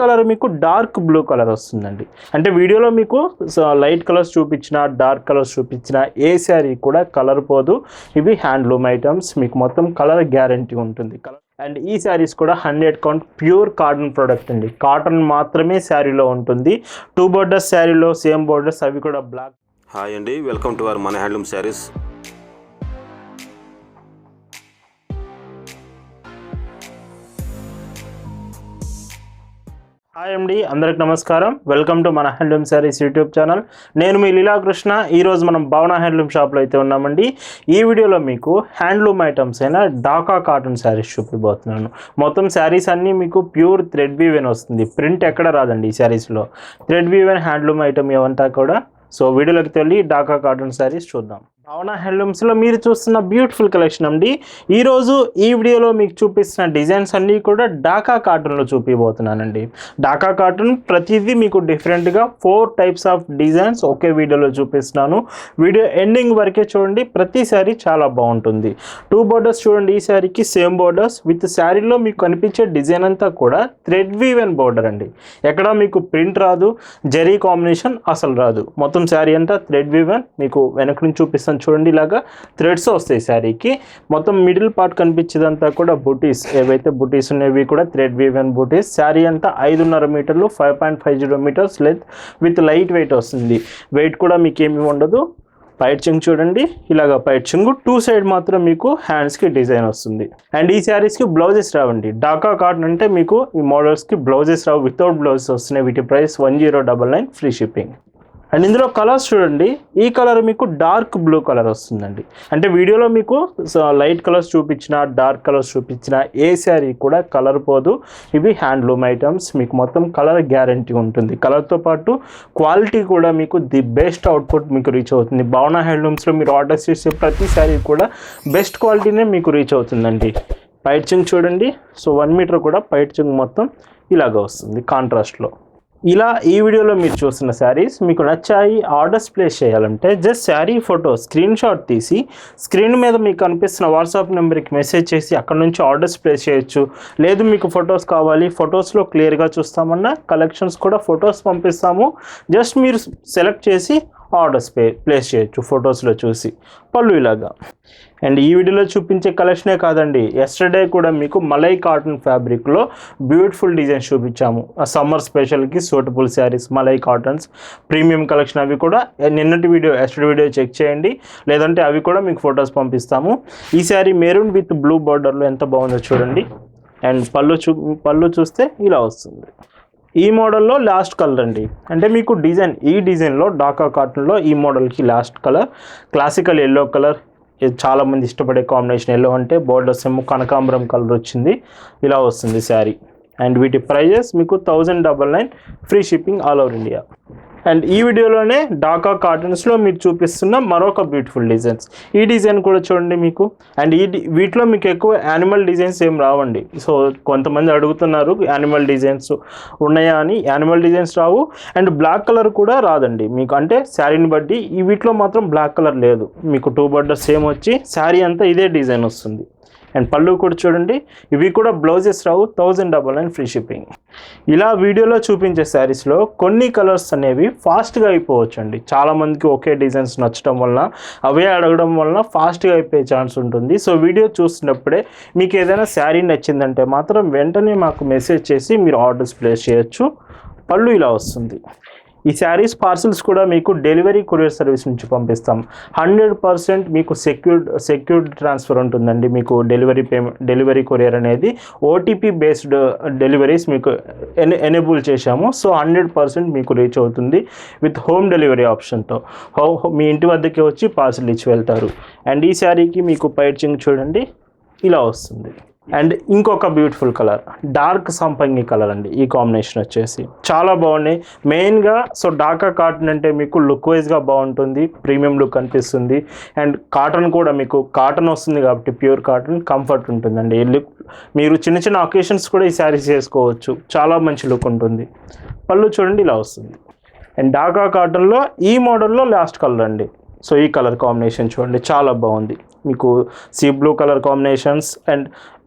Colour మీకు dark blue colour వస్తుందండి. అంటే వీడియోలో మీకు లైట్ కలర్స్ చూపించిన డార్క్ కలర్స్ చూపించిన ఏ శారీ కూడా కలర్ పోదు. ఇవి హ్యాండ్లూమ్ ఐటమ్స్. మీకు మొత్తం కలర్ గ్యారంటీ ఉంటుంది. కలర్ అండ్ ఈ శారీస్ కూడా hundred count pure cotton product అండి. కాటన్ మాత్రమే శారీలో ఉంటుంది. టూ బోర్డర్స్ శారీలో సేమ్ బోర్డర్స్ అవి కూడా బ్లాక్ హాయ్ అండి. వెల్కమ్ టు అవర్ మన హ్యాండ్లూమ్ శారీస్. హాయ్ అండి అందరికి నమస్కారం. వెల్కమ్ టు మన హ్యాండ్లూమ్ శారీస్ యూట్యూబ్ ఛానల్ నేను మీ లీలాకృష్ణ. ఈరోజు మనం భవన హ్యాండ్లూమ్ షాప్లో అయితే ఉన్నామండి ఈ వీడియోలో మీకు హ్యాండ్లూమ్ ఐటమ్స్ అయిన డాకా కాటన్ శారీస్ చూపిపోతున్నాను మొత్తం శారీస్ అన్నీ మీకు ప్యూర్ థ్రెడ్ వీవెన్ వస్తుంది. ప్రింట్ ఎక్కడ రాదండి ఈ శారీస్లో థ్రెడ్ వీవెన్ హ్యాండ్లూమ్ ఐటమ్ ఇవంతా కూడా? సో వీడియోలోకి వెళ్ళి డాకా కాటన్ శారీస్ చూద్దాం. భావన హ్యాండ్లూమ్స్లో మీరు చూస్తున్న బ్యూటిఫుల్ కలెక్షన్ అండి. ఈరోజు ఈ వీడియోలో మీకు చూపిస్తున్న డిజైన్స్ అన్నీ కూడా డాకా కాటన్లో చూపిపోతున్నానండి డాకా కాటన్ ప్రతిదీ మీకు డిఫరెంట్గా ఫోర్ టైప్స్ ఆఫ్ డిజైన్స్ ఒకే వీడియోలో చూపిస్తున్నాను. వీడియో ఎండింగ్ వరకే చూడండి ప్రతి శారీ చాలా బాగుంటుంది. టూ బోర్డర్స్ చూడండి ఈ శారీకి సేమ్ బోర్డర్స్. విత్ శారీలో మీకు కనిపించే డిజైన్ అంతా కూడా థ్రెడ్ వీవెన్ బోర్డర్ అండి. ఎక్కడ మీకు ప్రింట్ రాదు జరీ కాంబినేషన్ అసలు రాదు. మొత్తం శారీ అంతా థ్రెడ్ వీవెన్ మీకు వెనక నుంచి చూపిస్తాను చూడండి ఇలాగా థ్రెడ్స్ వస్తాయి శారీకి. మొత్తం మిడిల్ పార్ట్ కనిపించేదంతా కూడా బుటీస్ ఏవైతే బుటీస్ ఉన్నాయవి కూడా థ్రెడ్ వీవెన్ బుటీస్. శారీ అంతా ఐదున్నర మీటర్లు five point five zero metres length with light weight వస్తుంది. వెయిట్ కూడా మీకు ఏమి ఉండదు. పైట్ చెంగు చూడండి ఇలాగ పైట్ చెంగు. టూ సైడ్ మాత్రం మీకు హ్యాండ్స్కి డిజైన్ వస్తుంది. అండ్ ఈ శారీస్కి బ్లౌజెస్ రావండి. డాకా కాటన్ అంటే మీకు ఈ మోడల్స్కి బ్లౌజెస్ రావు. వితౌట్ బ్లౌజెస్ వస్తున్నాయి. వీటి price one zero double nine free shipping. And ఇందులో కలర్స్ చూడండి. ఈ కలర్ మీకు డార్క్ బ్లూ కలర్ వస్తుందండి. అంటే వీడియోలో మీకు లైట్ కలర్స్ చూపించిన డార్క్ కలర్స్ చూపించిన ఏ శారీ కూడా కలర్ పోదు. ఇవి హ్యాండ్లూమ్ ఐటమ్స్. మీకు మొత్తం కలర్ గ్యారంటీ ఉంటుంది. కలర్తో పాటు క్వాలిటీ కూడా మీకు ది బెస్ట్ అవుట్పుట్ మీకు రీచ్ అవుతుంది. భావన హ్యాండ్లూమ్స్లో మీరు ఆర్డర్ చేసే ప్రతి శారీ కూడా బెస్ట్ క్వాలిటీనే మీకు రీచ్ అవుతుందండి. పైట్ చింగ్ చూడండి. సో వన్ మీటర్ కూడా పైట్ చింగ్ మొత్తం ఇలాగ వస్తుంది కాంట్రాస్ట్లో. ఇలా ఈ వీడియోలో మీరు చూస్తున్న శారీస్ మీకు నచ్చాయి ఆర్డర్స్ ప్లేస్ చేయాలంటే just sari photo screenshot తీసి స్క్రీన్ మీద మీకు కనిపిస్తున్న వాట్సాప్ నెంబర్కి మెసేజ్ చేసి అక్కడ నుంచి ఆర్డర్స్ ప్లేస్ చేయొచ్చు. లేదు మీకు ఫొటోస్ కావాలి ఫొటోస్లో క్లియర్గా చూస్తామన్నా కలెక్షన్స్ కూడా ఫొటోస్ పంపిస్తాము. జస్ట్ మీరు సెలెక్ట్ చేసి ఆర్డర్స్ పే ప్లేస్ చేయొచ్చు ఫొటోస్లో చూసి పళ్ళు ఇలాగా. అండ్ ఈ వీడియోలో చూపించే కలెక్షనే కాదండి. ఎస్టర్డే కూడా మీకు మలై కాటన్ ఫ్యాబ్రిక్లో బ్యూటిఫుల్ డిజైన్స్ చూపించాము. Summer స్పెషల్కి suitable saris malai cottons premium collection అవి కూడా నిన్నటి వీడియో ఎస్టర్డే వీడియో చెక్ చేయండి. లేదంటే అవి కూడా మీకు ఫొటోస్ పంపిస్తాము. ఈ శారీ మెరూన్ విత్ బ్లూ బార్డర్లో ఎంత బాగుందో చూడండి. అండ్ పళ్ళు చూ పళ్ళు చూస్తే ఇలా వస్తుంది. ఈ మోడల్లో లాస్ట్ కలర్ అండి. అంటే మీకు డిజైన్ ఈ డిజైన్లో డాకా కాటన్లో ఈ మోడల్కి last colour classical yellow colour చాలామంది ఇష్టపడే కాంబినేషన్ ఎల్లో అంటే బోర్డర్స్ సెమ్ కనకాంబరం కలర్ వచ్చింది. ఇలా వస్తుంది శారీ. అండ్ వీటి ప్రైజెస్ మీకు thousand double nine free shipping all over India. And ఈ వీడియోలోనే డాకా కాటన్స్లో మీరు చూపిస్తున్న మరొక బ్యూటిఫుల్ డిజైన్స్. ఈ డిజైన్ కూడా చూడండి మీకు. అండ్ ఈ వీటిలో మీకు ఎక్కువ యానిమల్ డిజైన్స్ ఏం రావండి. సో కొంతమంది అడుగుతున్నారు యానిమల్ డిజైన్స్ ఉన్నాయా అని. యానిమల్ డిజైన్స్ రావు. అండ్ బ్లాక్ కలర్ కూడా రాదండి. మీకు అంటే శారీని బట్టి ఈ వీటిలో మాత్రం బ్లాక్ కలర్ లేదు. మీకు టూ బర్డర్స్ సేమ్ వచ్చి శారీ అంతా ఇదే డిజైన్ వస్తుంది. అండ్ పళ్ళు కూడా చూడండి. ఇవి కూడా blouses Rao thousand double and free shipping ఇలా వీడియోలో చూపించే శారీస్లో కొన్ని కలర్స్ అనేవి ఫాస్ట్గా అయిపోవచ్చు అండి చాలామందికి ఒకే డిజైన్స్ నచ్చడం వలన అవే అడగడం వలన ఫాస్ట్గా అయిపోయే ఛాన్స్ ఉంటుంది. సో వీడియో చూస్తున్నప్పుడే మీకు ఏదైనా శారీ నచ్చిందంటే మాత్రం వెంటనే మాకు మెసేజ్ చేసి మీరు ఆర్డర్స్ ప్లేస్ చేయొచ్చు. పళ్ళు ఇలా వస్తుంది. ఈ శారీస్ పార్సిల్స్ కూడా మీకు డెలివరీ కొరియర్ సర్వీస్ నుంచి పంపిస్తాం. హండ్రెడ్ పర్సెంట్ మీకు సెక్యూర్డ్ సెక్యూర్డ్ ట్రాన్స్ఫర్ ఉంటుందండి. మీకు డెలివరీ పేమెంట్ డెలివరీ కొరియర్ అనేది ఓటీపీ బేస్డ్ డెలివరీస్ మీకు ఎన్ ఎనేబుల్ చేశాము. సో హండ్రెడ్ పర్సెంట్ మీకు రీచ్ అవుతుంది విత్ హోమ్ డెలివరీ ఆప్షన్తో. హో మీ ఇంటి వద్దకే వచ్చి పార్సిల్ ఇచ్చి వెళ్తారు. అండ్ ఈ శారీకి మీకు పైచింగ్ చూడండి. ఇలా వస్తుంది. అండ్ ఇంకొక బ్యూటిఫుల్ కలర్ డార్క్ సంపంగి కలర్ అండి ఈ కాంబినేషన్ వచ్చేసి. చాలా బాగున్నాయి మెయిన్గా సో డాకా కాటన్ అంటే మీకు లుక్ వైజ్గా బాగుంటుంది ప్రీమియం లుక్ అనిపిస్తుంది. అండ్ కాటన్ కూడా మీకు కాటన్ వస్తుంది కాబట్టి ప్యూర్ కాటన్ కంఫర్ట్ ఉంటుందండి. లుక్ మీరు చిన్న చిన్న అకేషన్స్ కూడా ఈ శారీస్ చేసుకోవచ్చు చాలా మంచి లుక్ ఉంటుంది. పళ్ళు చూడండి ఇలా వస్తుంది. అండ్ డాకా కాటన్లో ఈ మోడల్లో లాస్ట్ కలర్ అండి. సో ఈ కలర్ కాంబినేషన్ చూడండి చాలా బాగుంది. మీకు sea blue colour combinations and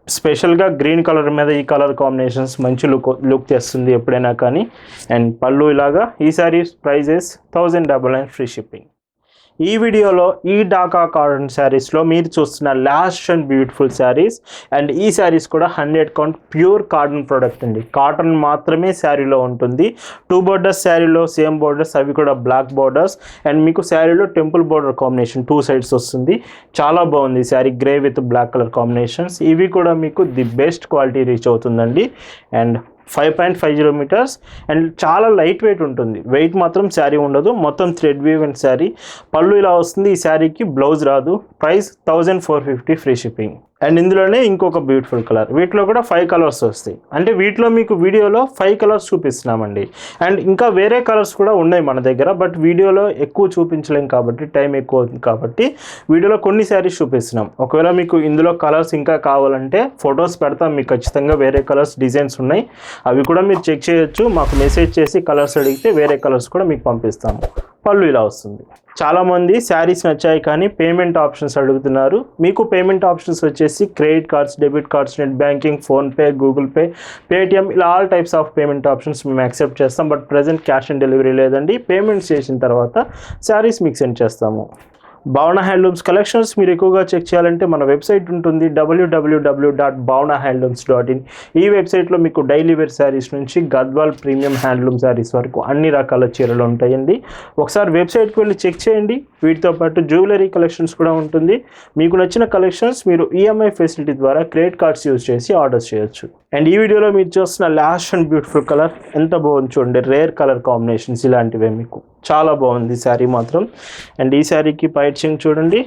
స్పెషల్గా గ్రీన్ కలర్ మీద ఈ కలర్ కాంబినేషన్స్ మంచి లుక్ లుక్ తెస్తుంది ఎప్పుడైనా కానీ. అండ్ పళ్ళు ఇలాగా ఈ sari prices thousand double nine free shipping. ఈ వీడియోలో ఈ డాకా కాటన్ శారీస్లో మీరు చూస్తున్న last and beautiful saris. And ఈ శారీస్ కూడా hundred count pure cotton product అండి. కాటన్ మాత్రమే శారీలో ఉంటుంది. టూ బోర్డర్స్ శారీలో సేమ్ బోర్డర్స్ అవి కూడా బ్లాక్ బోర్డర్స్ అండ్ మీకు శారీలో temple border combination two sides వస్తుంది. చాలా బాగుంది sari grey with black colour combinations ఇవి కూడా మీకు ది బెస్ట్ క్వాలిటీ రీచ్ అవుతుందండి. And five point five zero metres and చాలా లైట్ వెయిట్ ఉంటుంది. వెయిట్ మాత్రం శారీ ఉండదు. మొత్తం థ్రెడ్ వీవ్ అండ్ శారీ. పళ్ళు ఇలా వస్తుంది. ఈ శారీకి బ్లౌజ్ రాదు. Price thousand four fifty free shipping and ఇందులోనే ఇంకొక బ్యూటిఫుల్ కలర్ వీటిలో కూడా ఫైవ్ కలర్స్ వస్తాయి. అంటే వీటిలో మీకు వీడియోలో ఫైవ్ కలర్స్ చూపిస్తున్నామండి. అండ్ ఇంకా వేరే కలర్స్ కూడా ఉన్నాయి మన దగ్గర బట్ వీడియోలో ఎక్కువ చూపించలేం కాబట్టి టైం ఎక్కువ అవుతుంది కాబట్టి వీడియోలో కొన్ని శారీస్ చూపిస్తున్నాం. ఒకవేళ మీకు ఇందులో కలర్స్ ఇంకా కావాలంటే ఫొటోస్ పెడతాం. మీకు ఖచ్చితంగా వేరే కలర్స్ డిజైన్స్ ఉన్నాయి. అవి కూడా మీరు చెక్ చేయొచ్చు. మాకు మెసేజ్ చేసి కలర్స్ అడిగితే వేరే కలర్స్ కూడా మీకు పంపిస్తాము. పళ్ళు ఇలా వస్తుంది. చాలామంది శారీస్ నచ్చాయి కానీ పేమెంట్ ఆప్షన్స్ అడుగుతున్నారు. మీకు పేమెంట్ ఆప్షన్స్ వచ్చేసి credit cards debit cards net banking PhonePe Google Pay Paytm ఇలా all types of payment options మేము యాక్సెప్ట్ చేస్తాం. But present cash on delivery లేదండి. పేమెంట్స్ చేసిన తర్వాత శారీస్ మీకు సెండ్ చేస్తాము. భావన హ్యాండ్లూమ్స్ కలెక్షన్స్ మీరు ఎక్కువగా చెక్ చేయాలంటే మన వెబ్సైట్ ఉంటుంది డబ్ల్యూడబ్ల్యూడబ్ల్యూ dot Bhavana handlooms dot in ఈ వెబ్సైట్లో మీకు డైలీ వేర్ శారీస్ నుంచి గద్వాల్ ప్రీమియం హ్యాండ్లూమ్ శారీస్ వరకు అన్ని రకాల చీరలు ఉంటాయండి. ఒకసారి వెబ్సైట్కి వెళ్ళి చెక్ చేయండి. వీటితో పాటు జ్యువెలరీ కలెక్షన్స్ కూడా ఉంటుంది. మీకు నచ్చిన కలెక్షన్స్ మీరు ఈఎంఐ ఫెసిలిటీ ద్వారా క్రెడిట్ కార్డ్స్ యూజ్ చేసి ఆర్డర్ చేయొచ్చు. అండ్ ఈ వీడియోలో మీరు చూస్తున్న లాస్ట్ అండ్ బ్యూటిఫుల్ కలర్ ఎంత బాగుంది చూడండి. రేర్ కలర్ కాంబినేషన్స్ ఇలాంటివే మీకు. చాలా బాగుంది శారీ మాత్రం. అండ్ ఈ శారీకి పైచింగ్ చూడండి.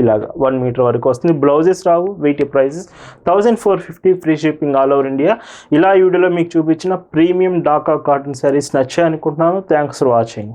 ఇలాగా వన్ మీటర్ వరకు వస్తుంది. బ్లౌజెస్ రావు వీటి prices. Thousand four fifty free shipping all over India. ఇలా వీడియోలో మీకు చూపించిన ప్రీమియం డాకా కాటన్ శారీస్ నచ్చాయి అనుకుంటున్నాను థ్యాంక్స్ ఫర్ వాచింగ్.